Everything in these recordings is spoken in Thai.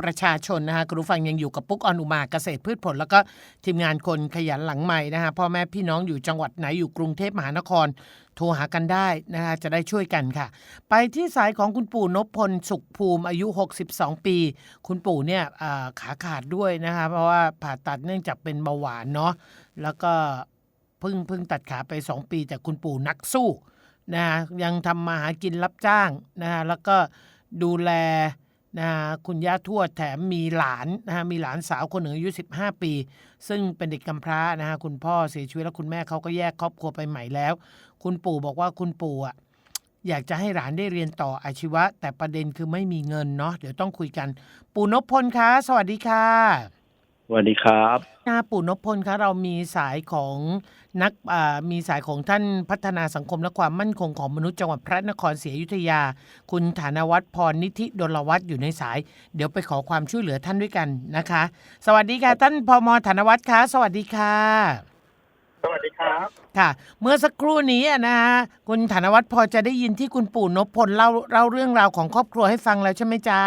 ประชาชนนะคะคุณผู้ฟังยังอยู่กับปุ๊กออนอุมาเกษตรพืชผล แล้วก็ทีมงานคนขยันหลังใหม่นะคะพ่อแม่พี่น้องอยู่จังหวัดไหนอยู่กรุงเทพมหานคร โทรหากันได้นะคะจะได้ช่วยกันค่ะ ไปที่สายของคุณปู่นพพลสุขภูมิอายุ 62 ปี คุณปู่เนี่ยขาขาดด้วยนะคะเพราะว่าผ่าตัดเนื่องจากเป็นเบาหวานเนาะแล้วก็เพิ่งเพิ่งตัดขาไป 2 ปี แต่คุณปู่นักสู้นะะยังทำมาหากินรับจ้างนะะแล้วก็ดูแล นะฮะคุณย่าทวดแถมมีหลานนะฮะมีหลานสาวคนหนึ่งอายุ 15 ปี ซึ่งเป็นเด็กกำพร้านะฮะคุณพ่อเสียชีวิตแล้วคุณแม่เขาก็แยกครอบครัวไปใหม่แล้ว คุณปู่บอกว่าคุณปู่อะอยากจะให้หลานได้เรียนต่ออาชีวะ แต่ประเด็นคือไม่มีเงินเนาะเดี๋ยวต้องคุยกัน ปู่นพพลคะสวัสดีค่ะ วัสดีครับนาปู่นพพลคะเรามีสายของนักอ่ามีสายของท่านพัฒนาสังคมและความมั่นคงของมนุษย์จังหวัดพระนครศรีอยุธยา คุณฐานวัฒน์พรนิธิดลวัฒน์อยู่ในสาย เดี๋ยวไปขอความช่วยเหลือท่านด้วยกันนะคะ สวัสดีค่ะท่านพมฐานวัฒน์คะสวัสดีค่ะสวัสดีครับ ค่ะ เมื่อสักครู่นี้อะนะฮะคุณฐานวัฒน์พอจะได้ยินที่คุณปู่นพพลเล่าเล่าเรื่องราวของครอบครัวให้ฟังแล้วใช่ไหมจ๊ะ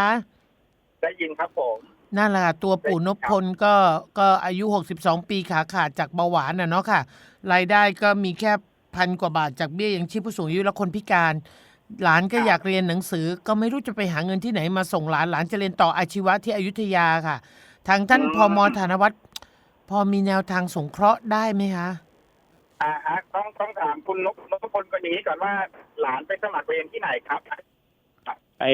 ได้ยินครับผม นั่นแหละค่ะตัวปู่นพพลก็ก็อายุ 62 ปีขาขาดจากเบาหวานน่ะเนาะค่ะ รายได้ก็มีแค่พันกว่าบาทจากเบี้ยยังชีพผู้สูงอายุและคนพิการ หลานก็อยากเรียนหนังสือก็ไม่รู้จะไปหาเงินที่ไหนมาส่งหลานหลานจะเรียนต่ออาชีวะที่อยุธยาค่ะ ทางท่านพมฐานวัฒน์พอมีแนวทางสงเคราะห์ได้ไหมคะอ่าฮะต้องต้องถามคุณนพนพพลคนนี้ก่อนว่าหลานไปสมัครเรียนที่ไหนครับ ไอ้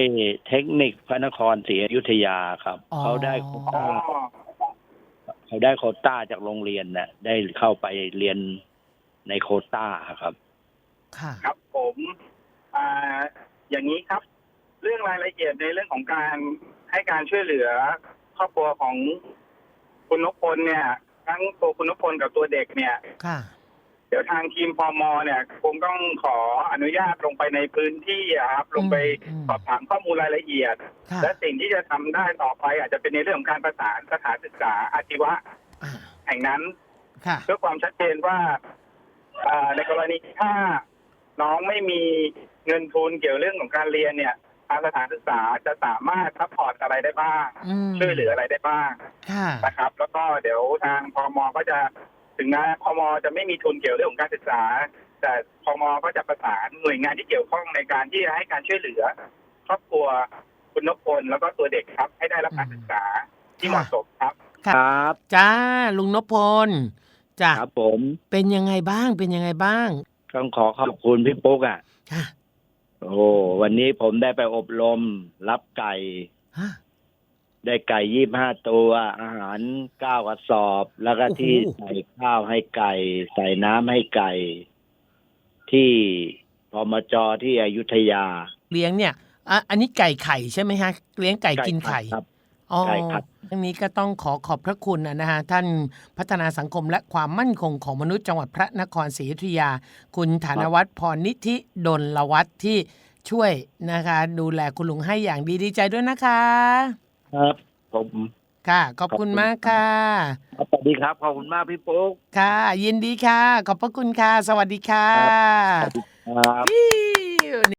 เทคนิคพระนครศรีอยุธยาครับ อ๋อ เขาได้โควอ๋อต้าเขาได้โควต้าจากโรงเรียนน่ะ ได้เข้าไปเรียนในโควต้าครับ ค่ะ ครับผมอ่าอย่างนี้ครับ เรื่องรายละเอียดในเรื่องของการให้การช่วยเหลือ ครอบครัวของคุณนพพลเนี่ย ทั้งตัวคุณนพพลกับตัวเด็กเนี่ย ค่ะ เดี๋ยวทางทีมพมเนี่ยคงต้องขออนุญาตลงไปในพื้นที่อะครับ ลงไปอืมสอบถามข้อมูลรายละเอียด ค่ะและสิ่งที่จะทำได้ต่อไป อาจจะเป็นในเรื่องของการประสานสถานศึกษาอาชีวะอ่าแห่งนั้น ค่ะ เพื่อความชัดเจนว่าอ่าในกรณีถ้าน้องไม่มีเงินทุนเกี่ยวเรื่องของการเรียนเนี่ยทางสถานศึกษาจะสามารถซัพพอร์ตอะไรได้บ้าง อืมช่วยเหลืออะไรได้บ้างค่ะ นะครับ แล้วก็เดี๋ยวทางพมก็จะ ถึงแม้พมจะไม่มีทุนเกี่ยวเรื่องของการศึกษา แต่พมก็จะประสานหน่วยงานที่เกี่ยวข้องในการที่จะให้การช่วยเหลือ ครอบครัวคุณนพพลแล้วก็ตัวเด็กครับให้ได้รับการศึกษาที่เหมาะสมครับ ครับ จ้าลุงนพพลจ้าครับผม เป็นยังไงบ้างเป็นยังไงบ้าง ต้องขอขอบคุณพี่ปุ๊กอะค่ะโอ้วันนี้ผมได้ไปอบรม รับไก่ฮะ ได้ไก่ยี่ห้าตัว อาหารเก้ากระสอบ แล้วก็โอ้โหที่ใส่ข้าวให้ไก่ ใส่น้ำให้ไก่ ที่พมจที่อยุธยา เลี้ยงเนี่ยอะอันนี้ไก่ไข่ใช่ไหมฮะ เลี้ยงไก่กินไข่ครับอ๋อไก่ขัดทั้งนี้ก็ต้องขอขอบพระคุณนะฮะท่านพัฒนาสังคมและความมั่นคงของมนุษย์จังหวัดพระนครศรีอยุธยา คุณฐานวัฒน์พรนิธิดลวัฒน์ที่ช่วยนะคะ ดูแลคุณลุงให้อย่างดีดีใจด้วยนะคะ ครับผมค่ะ ขอบคุณขอบคุณมากค่ะครับสวัสดีครับ ขอบคุณมากพี่ปุ๊กค่ะ ยินดีค่ะ ขอบพระคุณค่ะ สวัสดีค่ะครับครับฟิว